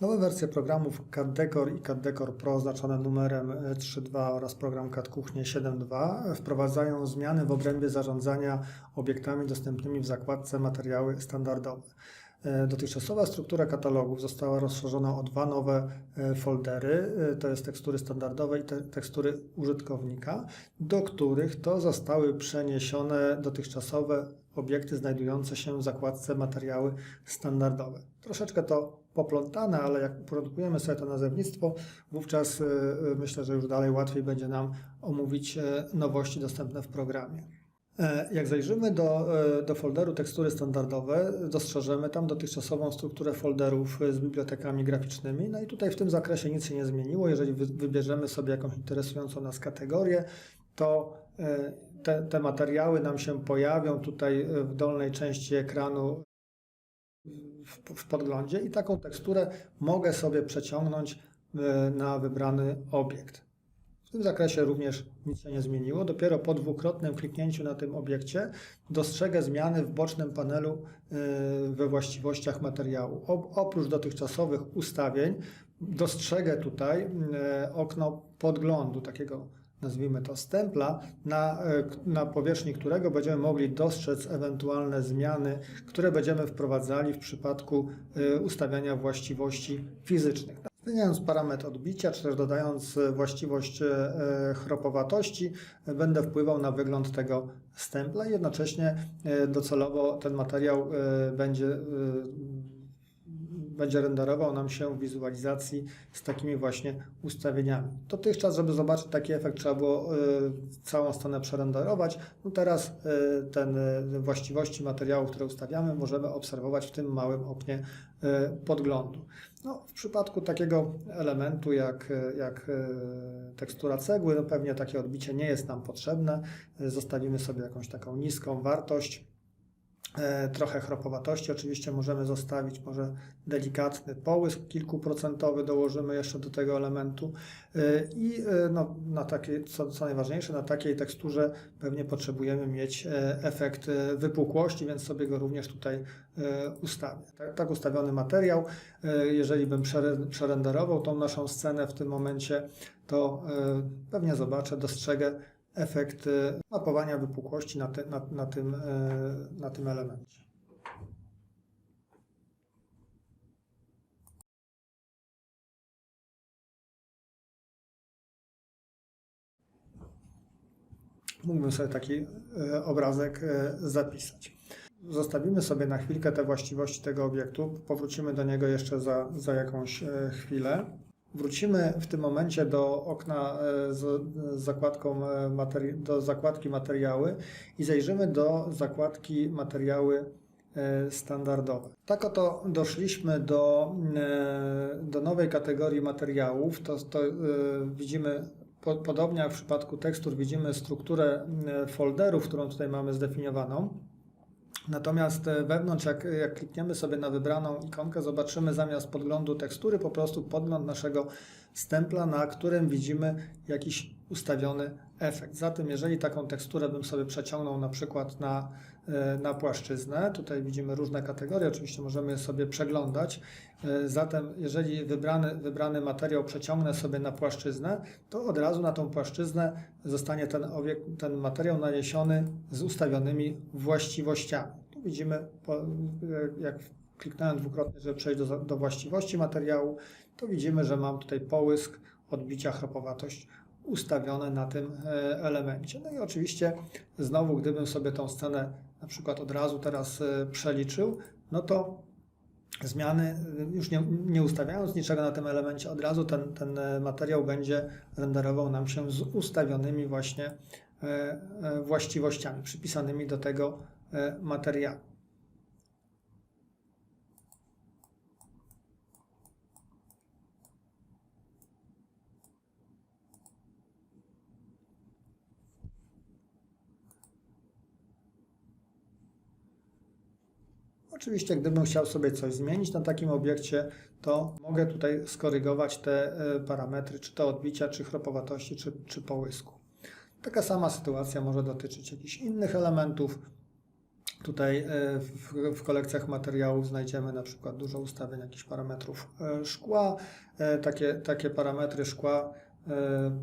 Nowe wersje programów CAD Decor i CAD Decor Pro oznaczone numerem 3.2 oraz program CAD Kuchnie 7.2 wprowadzają zmiany w obrębie zarządzania obiektami dostępnymi w zakładce materiały standardowe. E, Dotychczasowa struktura katalogów została rozszerzona o dwa nowe e, foldery, e, to jest tekstury standardowe i te, tekstury użytkownika, do których to zostały przeniesione dotychczasowe obiekty znajdujące się w zakładce materiały standardowe. Troszeczkę to poplątane, ale jak uporządkujemy sobie to nazewnictwo, wówczas myślę, że już dalej łatwiej będzie nam omówić nowości dostępne w programie. E, Jak zajrzymy do, e, do folderu tekstury standardowe, dostrzeżemy tam dotychczasową strukturę folderów e, z bibliotekami graficznymi. No i tutaj w tym zakresie nic się nie zmieniło. Jeżeli wy- wybierzemy sobie jakąś interesującą nas kategorię, to te, te materiały nam się pojawią tutaj w dolnej części ekranu w, w podglądzie i taką teksturę mogę sobie przeciągnąć na wybrany obiekt. W tym zakresie również nic się nie zmieniło. Dopiero po dwukrotnym kliknięciu na tym obiekcie dostrzegę zmiany w bocznym panelu e, we właściwościach materiału. Op- Oprócz dotychczasowych ustawień dostrzegę tutaj e, okno podglądu, takiego nazwijmy to stempla, na, k- na powierzchni którego będziemy mogli dostrzec ewentualne zmiany, które będziemy wprowadzali w przypadku ustawiania właściwości fizycznych. Zmieniając parametr odbicia, czy też dodając e, właściwość e, chropowatości, e, będę wpływał na wygląd tego stempla i jednocześnie docelowo ten materiał będzie, będzie renderował nam się w wizualizacji z takimi właśnie ustawieniami. Dotychczas, żeby zobaczyć taki efekt, trzeba było e, całą stronę przerenderować. No teraz e, ten e, właściwości materiału, które ustawiamy, możemy obserwować w tym małym oknie podglądu. No, w przypadku takiego elementu jak, jak tekstura cegły, no pewnie takie odbicie nie jest nam potrzebne. Zostawimy sobie jakąś taką niską wartość. E, Trochę chropowatości. Oczywiście możemy zostawić, może delikatny połysk kilkuprocentowy dołożymy jeszcze do tego elementu. E, i e, no, na takiej, co, co najważniejsze, na takiej teksturze pewnie potrzebujemy mieć efekt wypukłości, więc sobie go również tutaj ustawię. Tak, tak ustawiony materiał, jeżeli bym przere- przerenderował tą naszą scenę w tym momencie, to pewnie zobaczę, dostrzegę efekt e, mapowania wypukłości na, ty, na, na, tym, e, na tym elemencie. Mógłbym sobie taki e, obrazek zapisać. Zostawimy sobie na chwilkę te właściwości tego obiektu, powrócimy do niego jeszcze za, za jakąś chwilę. Wrócimy w tym momencie do okna e, z, zakładką e, do zakładki materiały i zajrzymy do zakładki materiały e, standardowe. Tak oto doszliśmy do, do nowej kategorii materiałów. To, to widzimy po, podobnie jak w przypadku tekstur widzimy strukturę folderów, którą tutaj mamy zdefiniowaną. Natomiast e, wewnątrz, jak, jak klikniemy sobie na wybraną ikonkę, zobaczymy zamiast podglądu tekstury po prostu podgląd naszego stempla, na którym widzimy jakiś ustawiony efekt. Zatem, jeżeli taką teksturę bym sobie przeciągnął na przykład na, e, na płaszczyznę, tutaj widzimy różne kategorie, oczywiście możemy sobie przeglądać. E, Zatem, jeżeli wybrany, wybrany materiał przeciągnę sobie na płaszczyznę, to od razu na tą płaszczyznę zostanie ten, obiekt, ten materiał naniesiony z ustawionymi właściwościami. Widzimy, jak kliknąłem dwukrotnie, żeby przejść do, do właściwości materiału, to widzimy, że mam tutaj połysk, odbicia, chropowatość ustawione na tym e, elemencie. No i oczywiście znowu, gdybym sobie tą scenę na przykład od razu teraz e, przeliczył, no to zmiany, e, już nie, nie ustawiając niczego na tym elemencie, od razu ten, ten materiał będzie renderował nam się z ustawionymi właśnie właściwościami przypisanymi do tego materiału. Oczywiście, gdybym chciał sobie coś zmienić na takim obiekcie, to mogę tutaj skorygować te e, parametry, czy to odbicia, czy chropowatości, czy, czy połysku. Taka sama sytuacja może dotyczyć jakichś innych elementów. Tutaj e, w, w kolekcjach materiałów znajdziemy na przykład dużo ustawień jakichś parametrów e, szkła. E, Takie, takie parametry szkła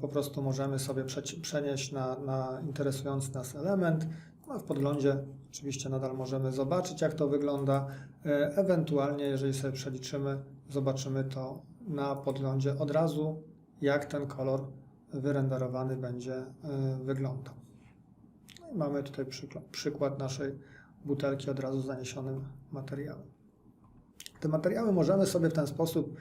po prostu możemy sobie przenieść na, na interesujący nas element. No, w podglądzie oczywiście nadal możemy zobaczyć, jak to wygląda. Ewentualnie, jeżeli sobie przeliczymy, zobaczymy to na podglądzie od razu, jak ten kolor wyrenderowany będzie wyglądał. No mamy tutaj przykład, przykład naszej butelki od razu z zaniesionym materiałem. Te materiały możemy sobie w ten sposób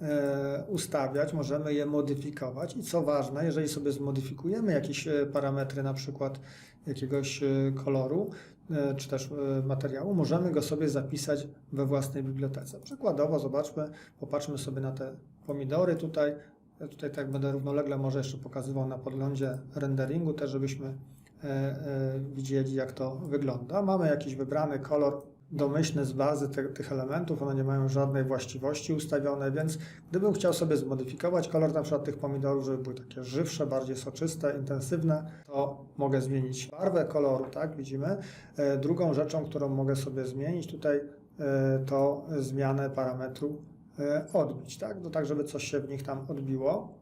e, ustawiać, możemy je modyfikować i co ważne, jeżeli sobie zmodyfikujemy jakieś e, parametry, na przykład jakiegoś e, koloru czy też materiału, możemy go sobie zapisać we własnej bibliotece. Przykładowo, zobaczmy, popatrzmy sobie na te pomidory tutaj. Ja tutaj tak będę równolegle może jeszcze pokazywał na podglądzie renderingu, też żebyśmy widzieli, jak to wygląda. Mamy jakiś wybrany kolor domyślny z bazy te, tych elementów, one nie mają żadnej właściwości ustawionej, więc gdybym chciał sobie zmodyfikować kolor na przykład tych pomidorów, żeby były takie żywsze, bardziej soczyste, intensywne, to mogę zmienić barwę koloru, tak, widzimy. E, Drugą rzeczą, którą mogę sobie zmienić tutaj, e, to zmianę parametru e, odbić, tak, no tak, żeby coś się w nich tam odbiło.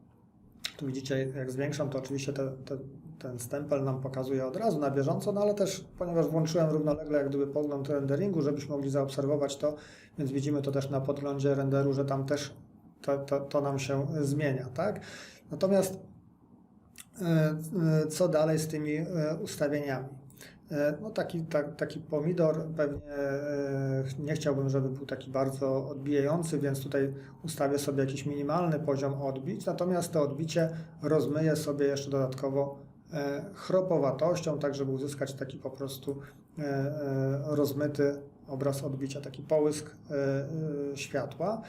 Tu widzicie, jak zwiększam, to oczywiście te, te, ten stempel nam pokazuje od razu na bieżąco, no ale też, ponieważ włączyłem równolegle jak gdyby podgląd renderingu, żebyśmy mogli zaobserwować to, więc widzimy to też na podglądzie renderu, że tam też to, to, to nam się zmienia, tak? Natomiast e, e, co dalej z tymi ustawieniami? No taki, tak, taki pomidor pewnie nie chciałbym, żeby był taki bardzo odbijający, więc tutaj ustawię sobie jakiś minimalny poziom odbić, natomiast to odbicie rozmyję sobie jeszcze dodatkowo chropowatością, tak żeby uzyskać taki po prostu e, e, rozmyty obraz odbicia, taki połysk e, e, światła.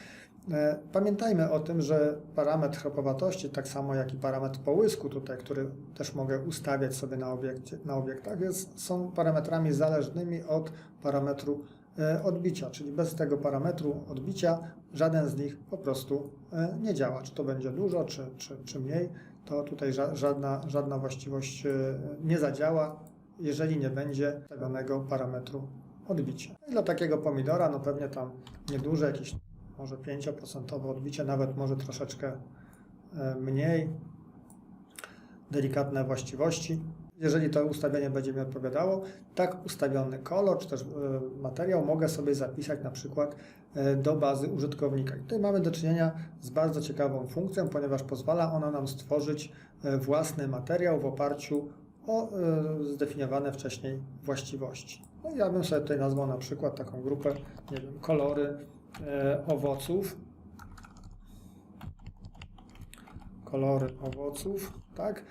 E, Pamiętajmy o tym, że parametr chropowatości, tak samo jak i parametr połysku tutaj, który też mogę ustawiać sobie na, obiekcie, na obiektach, jest, są parametrami zależnymi od parametru e, odbicia, czyli bez tego parametru odbicia żaden z nich po prostu e, nie działa. Czy to będzie dużo, czy, czy, czy mniej, to tutaj ża- żadna, żadna właściwość e, nie zadziała, jeżeli nie będzie stawionego parametru odbicia. I dla takiego pomidora, no pewnie tam nieduże, jakieś może 5% odbicie, nawet może troszeczkę e, mniej, delikatne właściwości. Jeżeli to ustawienie będzie mi odpowiadało, tak ustawiony kolor czy też e, materiał mogę sobie zapisać na przykład e, do bazy użytkownika. I tutaj mamy do czynienia z bardzo ciekawą funkcją, ponieważ pozwala ona nam stworzyć e, własny materiał w oparciu o zdefiniowane wcześniej właściwości. No i ja bym sobie tutaj nazwał na przykład taką grupę, nie wiem, kolory owoców. Kolory owoców, tak?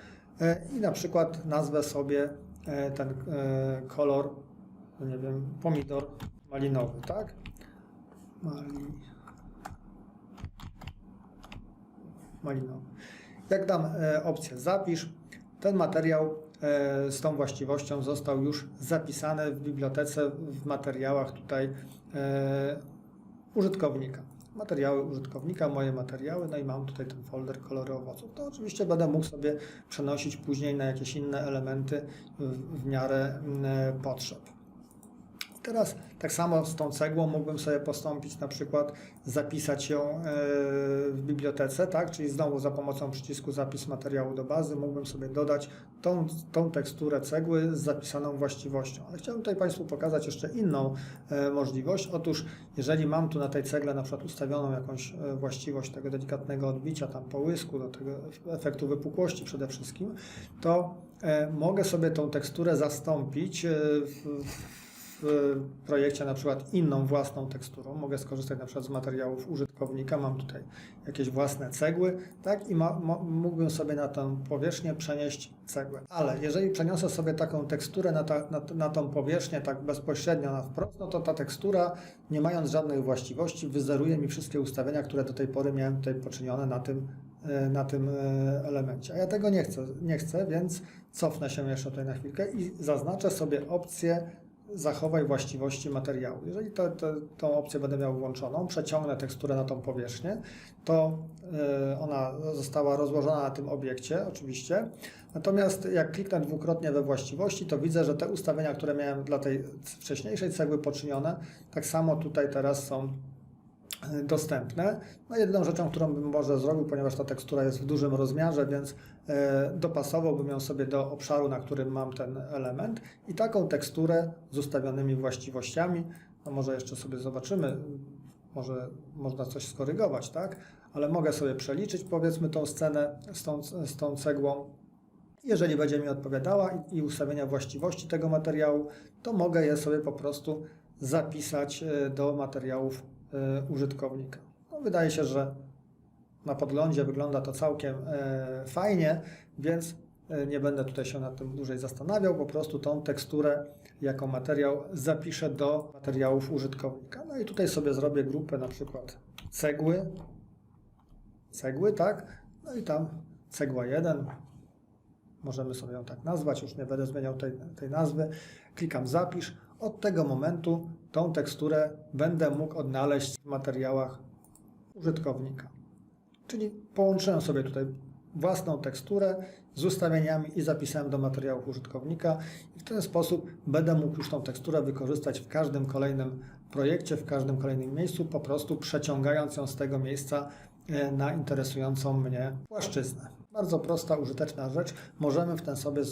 E, I na przykład nazwę sobie e, ten e, kolor, no nie wiem, pomidor malinowy, tak? Mali... Malinowy. Jak dam opcję zapisz, ten materiał z tą właściwością został już zapisany w bibliotece, w materiałach tutaj użytkownika. Materiały użytkownika, moje materiały, no i mam tutaj ten folder kolory owoców. To oczywiście będę mógł sobie przenosić później na jakieś inne elementy w, w miarę mm, potrzeb. Teraz tak samo z tą cegłą mógłbym sobie postąpić, na przykład zapisać ją e, w bibliotece, tak? czyli znowu za pomocą przycisku zapis materiału do bazy mógłbym sobie dodać tą, tą teksturę cegły z zapisaną właściwością. Ale chciałbym tutaj Państwu pokazać jeszcze inną e, możliwość. Otóż jeżeli mam tu na tej cegle na przykład ustawioną jakąś e, właściwość tego delikatnego odbicia, tam połysku, do tego efektu wypukłości przede wszystkim, to mogę sobie tą teksturę zastąpić w, w projekcie na przykład inną własną teksturą. Mogę skorzystać na przykład z materiałów użytkownika. Mam tutaj jakieś własne cegły, tak? I ma, mo, mógłbym sobie na tę powierzchnię przenieść cegłę. Ale jeżeli przeniosę sobie taką teksturę na, ta, na, na tą powierzchnię tak bezpośrednio na wprost, no to ta tekstura, nie mając żadnych właściwości, wyzeruje mi wszystkie ustawienia, które do tej pory miałem tutaj poczynione na tym, e, na tym e, elemencie. A ja tego nie chcę, nie chcę, więc cofnę się jeszcze tutaj na chwilkę i zaznaczę sobie opcję zachowaj właściwości materiału. Jeżeli to, to, tą opcję będę miał włączoną, przeciągnę teksturę na tą powierzchnię, to y, ona została rozłożona na tym obiekcie, oczywiście. Natomiast jak kliknę dwukrotnie we właściwości, to widzę, że te ustawienia, które miałem dla tej wcześniejszej cegły poczynione, tak samo tutaj teraz są dostępne. No jedyną rzeczą, którą bym może zrobił, ponieważ ta tekstura jest w dużym rozmiarze, więc e, dopasowałbym ją sobie do obszaru, na którym mam ten element i taką teksturę z ustawionymi właściwościami, no może jeszcze sobie zobaczymy, może można coś skorygować, tak? Ale mogę sobie przeliczyć powiedzmy tą scenę z tą, z tą cegłą. Jeżeli będzie mi odpowiadała i, ustawienia właściwości tego materiału, to mogę je sobie po prostu zapisać e, do materiałów użytkownika. No, wydaje się, że na podglądzie wygląda to całkiem e, fajnie, więc e, nie będę tutaj się nad tym dłużej zastanawiał. Po prostu tą teksturę jako materiał zapiszę do materiałów użytkownika. No i tutaj sobie zrobię grupę na przykład cegły, cegły, tak? No i tam cegła 1, możemy sobie ją tak nazwać, już nie będę zmieniał tej, tej nazwy. Klikam zapisz. Od tego momentu tą teksturę będę mógł odnaleźć w materiałach użytkownika. Czyli połączyłem sobie tutaj własną teksturę z ustawieniami i zapisałem do materiałów użytkownika i w ten sposób będę mógł już tą teksturę wykorzystać w każdym kolejnym projekcie, w każdym kolejnym miejscu, po prostu przeciągając ją z tego miejsca e, na interesującą mnie płaszczyznę. Bardzo prosta, użyteczna rzecz. Możemy w ten, sobie,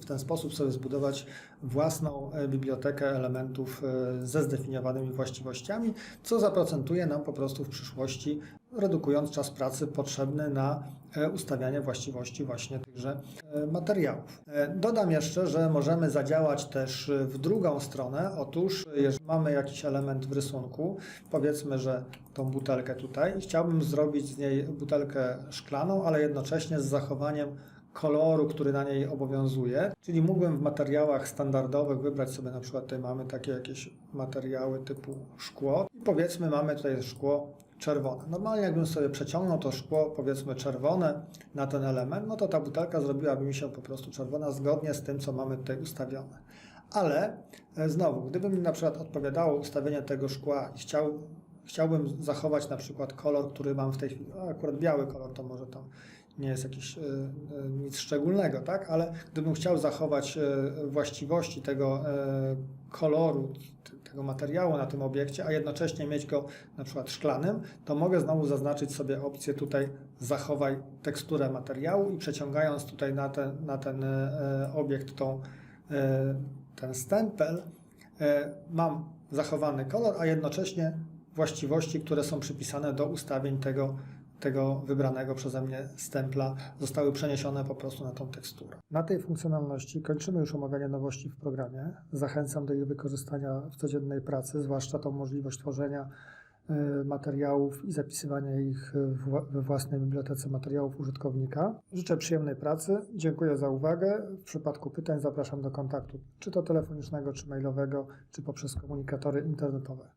w ten sposób sobie zbudować własną e, bibliotekę elementów e, ze zdefiniowanymi właściwościami, co zaprocentuje nam po prostu w przyszłości, redukując czas pracy potrzebny na e, ustawianie właściwości właśnie tychże materiałów. Dodam jeszcze, że możemy zadziałać też w drugą stronę. Otóż, jeżeli mamy jakiś element w rysunku, powiedzmy, że tą butelkę tutaj chciałbym zrobić z niej butelkę szklaną, ale jednocześnie z zachowaniem koloru, który na niej obowiązuje. Czyli mógłbym w materiałach standardowych wybrać sobie na przykład tutaj mamy takie jakieś materiały typu szkło i powiedzmy mamy tutaj szkło czerwone. Normalnie jakbym sobie przeciągnął to szkło powiedzmy czerwone na ten element, no to ta butelka zrobiłaby mi się po prostu czerwona zgodnie z tym, co mamy tutaj ustawione. Ale e, znowu, gdyby mi na przykład odpowiadało ustawienie tego szkła i chciał, chciałbym zachować na przykład kolor, który mam w tej chwili, a akurat biały kolor to może tam nie jest jakiś, e, e, nic szczególnego, tak? Ale gdybym chciał zachować właściwości tego koloru, tego materiału na tym obiekcie, a jednocześnie mieć go na przykład szklanym, to mogę znowu zaznaczyć sobie opcję tutaj zachowaj teksturę materiału i przeciągając tutaj na ten, na ten obiekt tą, ten stempel, mam zachowany kolor, a jednocześnie właściwości, które są przypisane do ustawień tego tego wybranego przeze mnie stempla zostały przeniesione po prostu na tą teksturę. Na tej funkcjonalności kończymy już omawianie nowości w programie. Zachęcam do ich wykorzystania w codziennej pracy, zwłaszcza tą możliwość tworzenia y, materiałów i zapisywania ich we własnej bibliotece materiałów użytkownika. Życzę przyjemnej pracy. Dziękuję za uwagę. W przypadku pytań zapraszam do kontaktu, czy to telefonicznego, czy mailowego, czy poprzez komunikatory internetowe.